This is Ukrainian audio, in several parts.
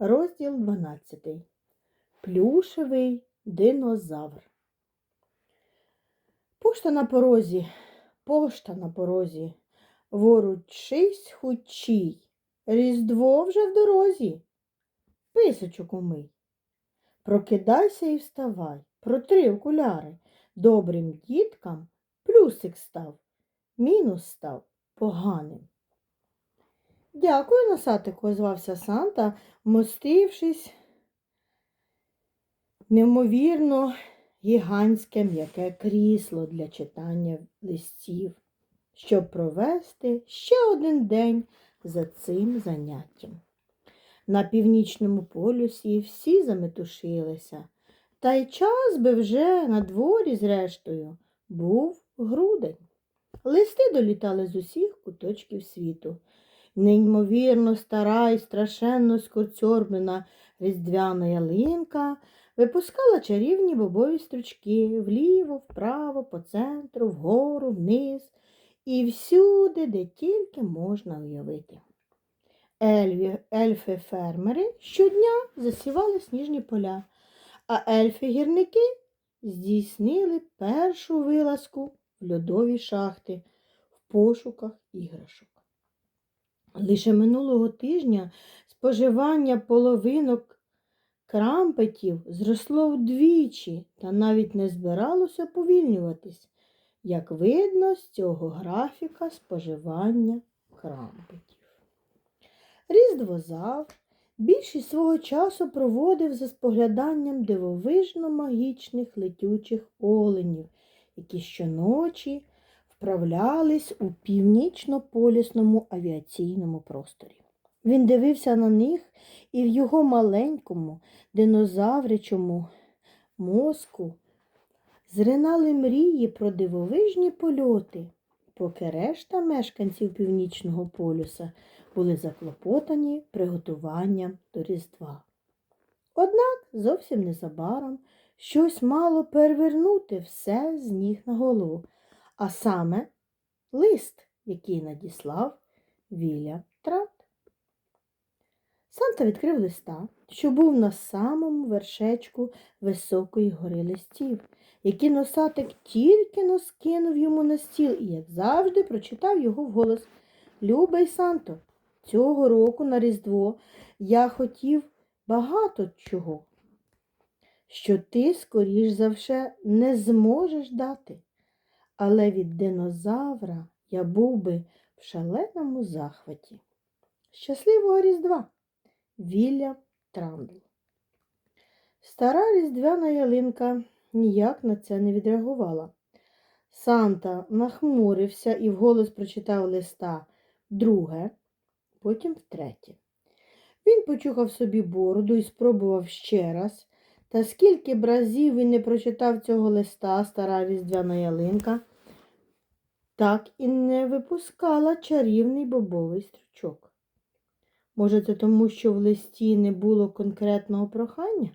Розділ 12. Плюшевий динозавр. Пошта на порозі, пошта на порозі. Воручись хучій. Різдво вже в дорозі. Писочок умий. Прокидайся і вставай. Протри окуляри. Добрим діткам плюсик став. Мінус став поганим. Дякую, носатику, озвався Санта, мостившись неймовірно гігантське м'яке крісло для читання листів, щоб провести ще один день за цим заняттям. На північному полюсі всі заметушилися, та й час би вже на дворі, зрештою, був грудень. Листи долітали з усіх куточків світу. Неймовірно стара і страшенно скорцьорблена різдвяна ялинка випускала чарівні бобові стручки вліво, вправо, по центру, вгору, вниз і всюди, де тільки можна уявити. Ельфи-фермери щодня засівали сніжні поля, а ельфи-гірники здійснили першу вилазку в льодові шахти в пошуках іграшок. Лише минулого тижня споживання половинок крампетів зросло вдвічі та навіть не збиралося повільнюватись, як видно з цього графіка споживання крампетів. Різдвозавр більшість свого часу проводив за спогляданням дивовижно магічних летючих оленів, які щоночі вправлялись у північно-полісному авіаційному просторі. Він дивився на них і в його маленькому динозавричому мозку зринали мрії про дивовижні польоти, поки решта мешканців північного полюса були заклопотані приготуванням до Різдва. Однак зовсім незабаром щось мало перевернути все з ніг на голову а саме лист, який надіслав Віля Трат. Санта відкрив листа, що був на самому вершечку високої гори листів, який носатик тільки но скинув йому на стіл і, як завжди, прочитав його вголос. Любий Санто, цього року на Різдво я хотів багато чого, що ти, скоріш за все, не зможеш дати але від динозавра я був би в шаленому захваті. Щасливого Різдва! Вілля Трандл. Стара різдвяна ялинка ніяк на це не відреагувала. Санта нахмурився і вголос прочитав листа друге, потім втретє. Він почухав собі бороду і спробував ще раз, та скільки б разів він не прочитав цього листа, стара різдвяна ялинка, так і не випускала чарівний бобовий стручок. Може, це тому, що в листі не було конкретного прохання?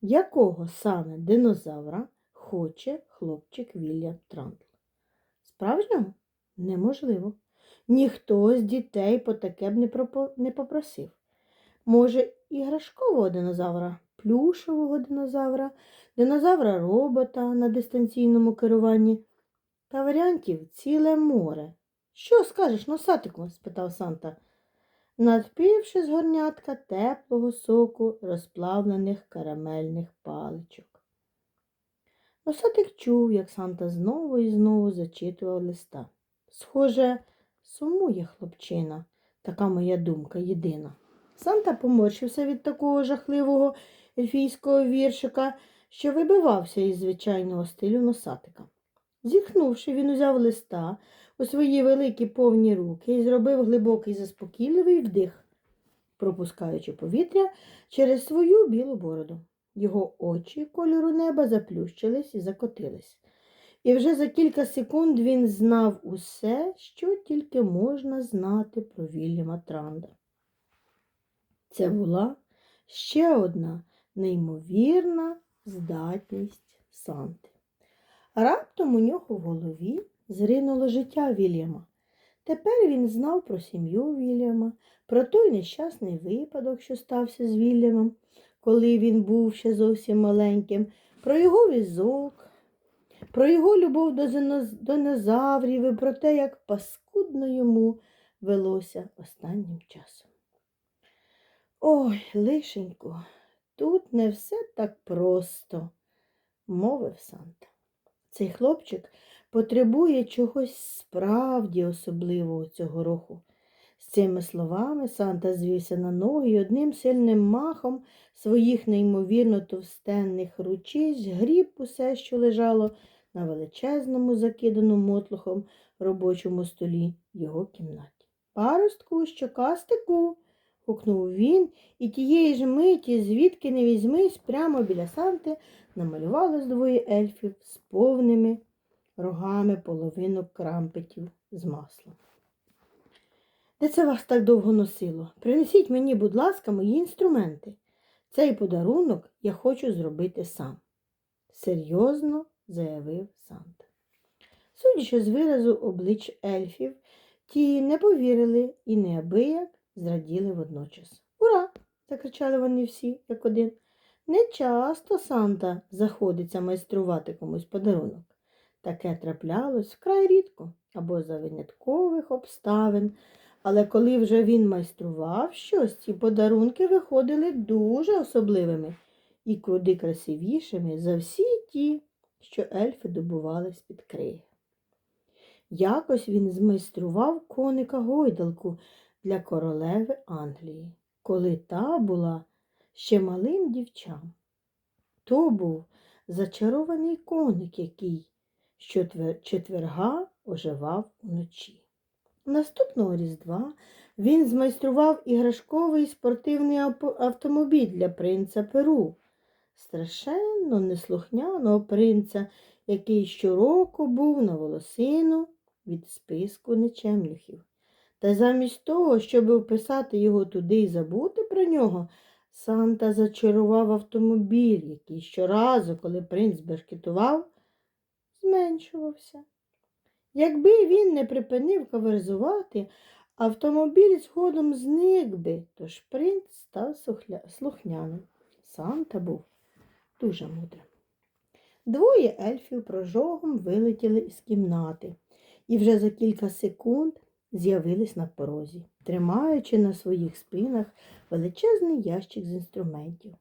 Якого саме динозавра хоче хлопчик Вільям Трандл? Справжнього? Неможливо. Ніхто з дітей по таке б не попросив. Може, іграшкового динозавра, плюшевого динозавра, динозавра робота на дистанційному керуванні. Та варіантів ціле море. Що скажеш, носатику? спитав Санта, надпивши з горнятка теплого соку розплавлених карамельних паличок. Носатик чув, як Санта знову і знову зачитував листа. Схоже, сумує хлопчина, така моя думка єдина. Санта поморщився від такого жахливого ельфійського віршика, що вибивався із звичайного стилю носатика. Зітхнувши, він узяв листа у свої великі повні руки і зробив глибокий заспокійливий вдих, пропускаючи повітря через свою білу бороду. Його очі кольору неба заплющились і закотились. І вже за кілька секунд він знав усе, що тільки можна знати про Вільяма Транда. Це була ще одна неймовірна здатність Санти. Раптом у нього в голові зринуло життя Вільяма. Тепер він знав про сім'ю Вільяма, про той нещасний випадок, що стався з Вільямом, коли він був ще зовсім маленьким, про його візок, про його любов до динозаврів і про те, як паскудно йому велося останнім часом. Ой, лишенько, тут не все так просто, мовив Санта. Цей хлопчик потребує чогось справді особливого цього року. З цими словами Санта звівся на ноги і одним сильним махом своїх неймовірно товстенних ручиць гріб усе, що лежало на величезному, закиданому мотлухом робочому столі його кімнаті. Паростку, щокастику. Гукнув він, і тієї ж миті, звідки не візьмись, прямо біля Санти намалювалось двоє ельфів з повними рогами половинок крампетів з маслом. Де це вас так довго носило? Принесіть мені, будь ласка, мої інструменти. Цей подарунок я хочу зробити сам, серйозно заявив Санта. Судячи з виразу облич ельфів, ті не повірили і неабияк зраділи водночас. Ура! закричали вони всі, як один. Не часто Санта заходиться майструвати комусь подарунок. Таке траплялось вкрай рідко або за виняткових обставин. Але коли вже він майстрував щось, ці подарунки виходили дуже особливими і куди красивішими за всі ті, що ельфи добували з-під криги. Якось він змайстрував коника гойдалку для королеви Англії, коли та була ще малим дівчам. То був зачарований коник, який щочетверга оживав уночі. Наступного різдва він змайстрував іграшковий спортивний автомобіль для принца Перу, страшенно неслухняного принца, який щороку був на волосину від списку нечемлюхів. Та замість того, щоб вписати його туди і забути про нього, Санта зачарував автомобіль, який щоразу, коли принц бешкетував, зменшувався. Якби він не припинив каверзувати, автомобіль згодом зник би, тож принц став слухняним. Санта був дуже мудрим. Двоє ельфів прожогом вилетіли із кімнати і вже за кілька секунд з'явились на порозі, тримаючи на своїх спинах величезний ящик з інструментів.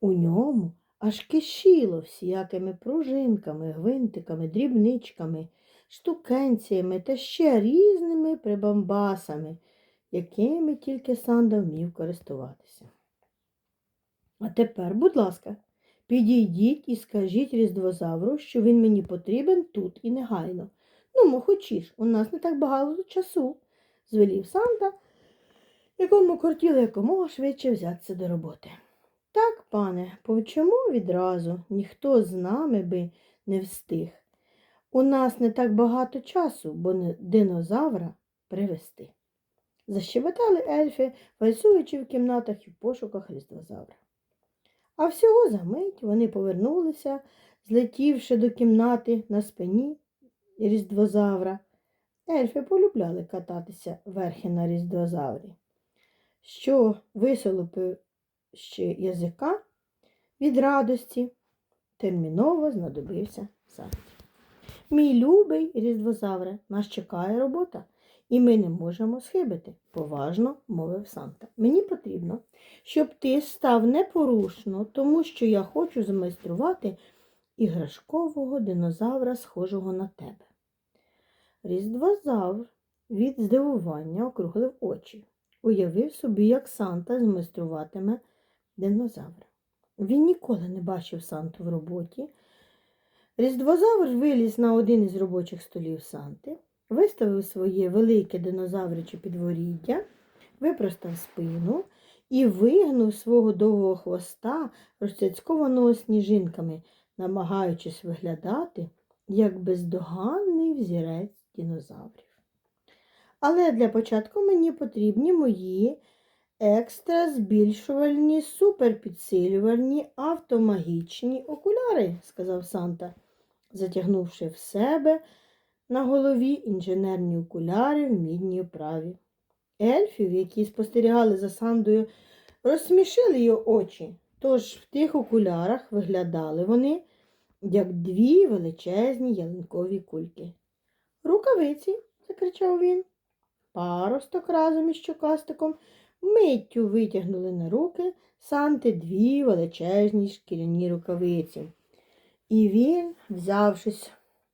У ньому аж кишіло всіякими пружинками, гвинтиками, дрібничками, штукенціями та ще різними прибамбасами, якими тільки Санда вмів користуватися. А тепер, будь ласка, підійдіть і скажіть різдвозавру, що він мені потрібен тут і негайно. Ну, мо хочеш, у нас не так багато часу, звелів Санта, якому кортіло якомога швидше взятися до роботи. Так, пане, повчимо відразу, ніхто з нами би не встиг. У нас не так багато часу, бо не динозавра привезти. Защебетали ельфи, вальсуючи в кімнатах і в пошуках різдвозавра. А всього за мить вони повернулися, злетівши до кімнати на спині різдвозавра. Ельфи полюбляли кататися верхи на різдвозаврі. Що висолопив ще язика від радості, терміново знадобився Санті. Мій любий різдвозавре, нас чекає робота, і ми не можемо схибити, поважно мовив Санта. Мені потрібно, щоб ти став непорушно, тому що я хочу змайструвати іграшкового динозавра, схожого на тебе. Різдвозавр від здивування округлив очі, уявив собі, як Санта змайструватиме динозавра. Він ніколи не бачив Санту в роботі. Різдвозавр виліз на один із робочих столів Санти, виставив своє велике динозавриче підворіддя, випростав спину і вигнув свого довгого хвоста, розцяцькованого сніжинками, намагаючись виглядати як бездоганний взірець динозаврів. Але для початку мені потрібні мої екстра збільшувальні, суперпідсилювальні автомагічні окуляри, сказав Санта, затягнувши в себе на голові інженерні окуляри в мідній оправі. Ельфів, які спостерігали за Сандою, розсмішили його очі, тож в тих окулярах виглядали вони, як дві величезні ялинкові кульки. Рукавиці, закричав він. Паросток разом із щокастиком миттю витягнули на руки Санти дві величезні шкіряні рукавиці. І він, взявшись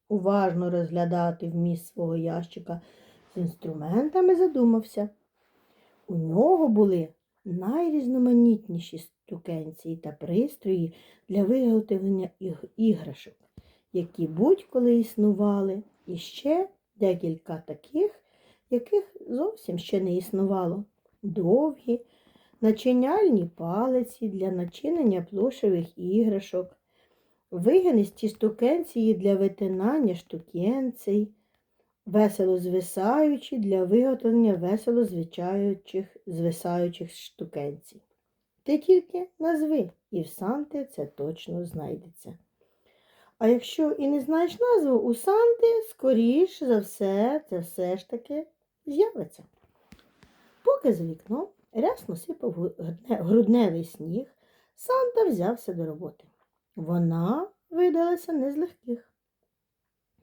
уважно розглядати вміст свого ящика з інструментами, задумався. У нього були найрізноманітніші штукенції та пристрої для виготовлення іграшок, які будь-коли існували, і ще декілька таких, яких зовсім ще не існувало. Довгі, начиняльні палиці для начинення плошевих іграшок, вигинисті штукенції для витинання штукенцей, весело звисаючі для виготовлення весело звичаючих звисаючих штукенцій. Ти тільки назви, і в Санти це точно знайдеться. А якщо і не знаєш назву, у Санти, скоріш за все, це все ж таки з'явиться. Поки за вікном рясно сипав грудневий сніг, Санта взявся до роботи. Вона видалася не з легких.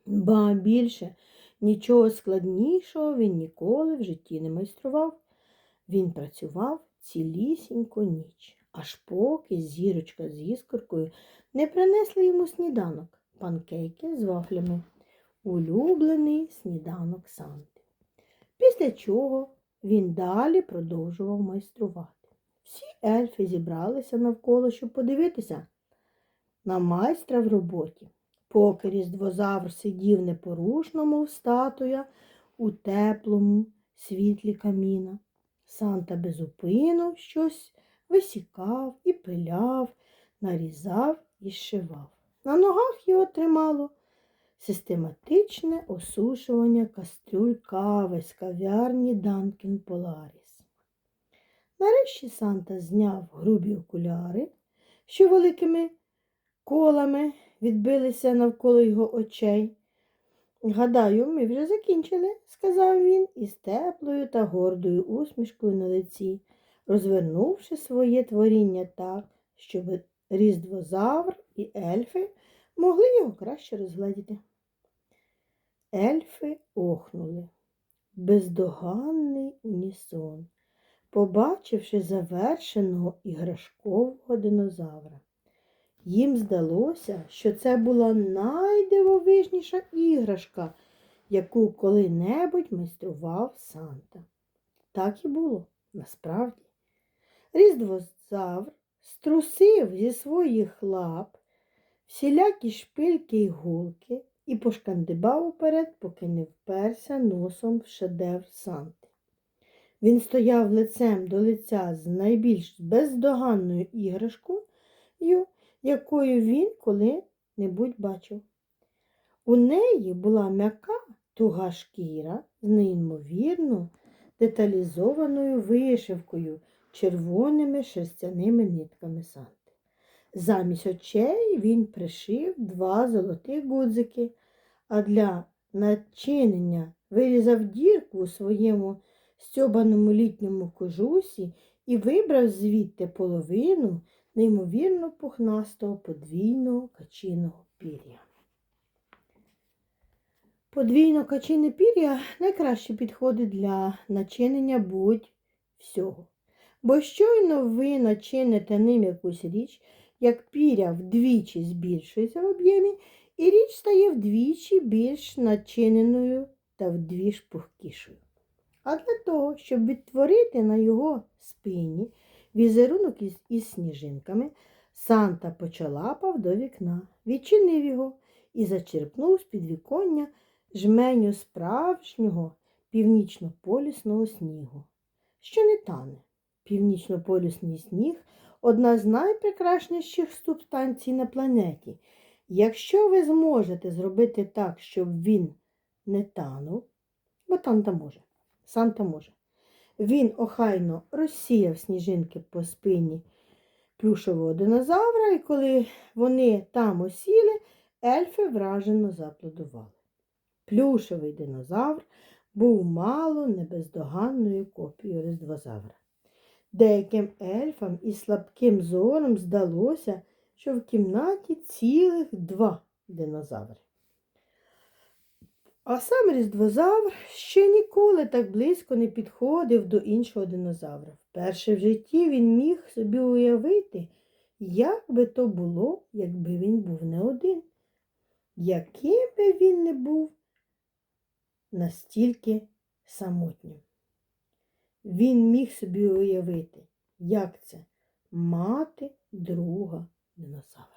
Ба більше, нічого складнішого він ніколи в житті не майстрував. Він працював цілісіньку ніч, аж поки зірочка з іскоркою не принесли йому сніданок, панкейки з вафлями, улюблений сніданок Санти. Після чого він далі продовжував майструвати. Всі ельфи зібралися навколо, щоб подивитися на майстра в роботі. Поки різдвозавр сидів непорушно, мов статуя, у теплому світлі каміна. Санта безупину щось висікав і пиляв, нарізав і зшивав. На ногах його тримало систематичне осушування кастрюль кави з кав'ярні Данкін Поларіс. Нарешті Санта зняв грубі окуляри, що великими колами відбилися навколо його очей. Гадаю, ми вже закінчили, сказав він із теплою та гордою усмішкою на лиці, розвернувши своє творіння так, щоб різдвозавр і ельфи могли його краще розгледіти. Ельфи охнули. Бездоганний унісон, побачивши завершеного іграшкового динозавра. Їм здалося, що це була найдивовижніша іграшка, яку коли-небудь майстрував Санта. Так і було насправді. Різдвозавр струсив зі своїх лап всілякі шпильки й голки і пошкандибав уперед, поки не вперся носом в шедевр Санти. Він стояв лицем до лиця з найбільш бездоганною іграшкою, якою він коли-небудь бачив. У неї була м'яка туга шкіра з неймовірно деталізованою вишивкою червоними шерстяними нитками санти. Замість очей він пришив два золотих гудзики, а для начинення вирізав дірку у своєму стьобаному літньому кожусі і вибрав звідти половину неймовірно пухнастого подвійного качиного пір'я. Подвійно качине пір'я найкраще підходить для начинення будь-всього. Бо щойно ви начините ним якусь річ, як піря вдвічі збільшується в об'ємі, і річ стає вдвічі більш начиненою та вдвіж пухкішою. А для того, щоб відтворити на його спині візерунок із, із сніжинками, Санта почалапав до вікна, відчинив його і зачерпнув з підвіконня жменю справжнього північнополюсного снігу, що не тане. Північнополюсний сніг одна з найпрекрасніших субстанцій на планеті. Якщо ви зможете зробити так, щоб він не танув, бо Танта може, Санта може, він охайно розсіяв сніжинки по спині плюшового динозавра, і коли вони там осіли, ельфи вражено зааплодували. Плюшевий динозавр був мало не бездоганною копією різдвозавра. Деяким ельфам із слабким зором здалося, що в кімнаті цілих два динозаври. А сам різдвозавр ще ніколи так близько не підходив до іншого динозавра. Вперше в житті він міг собі уявити, як би то було, якби він був не один. Яким би він не був настільки самотнім. Він міг собі уявити, як це мати друга динозавра.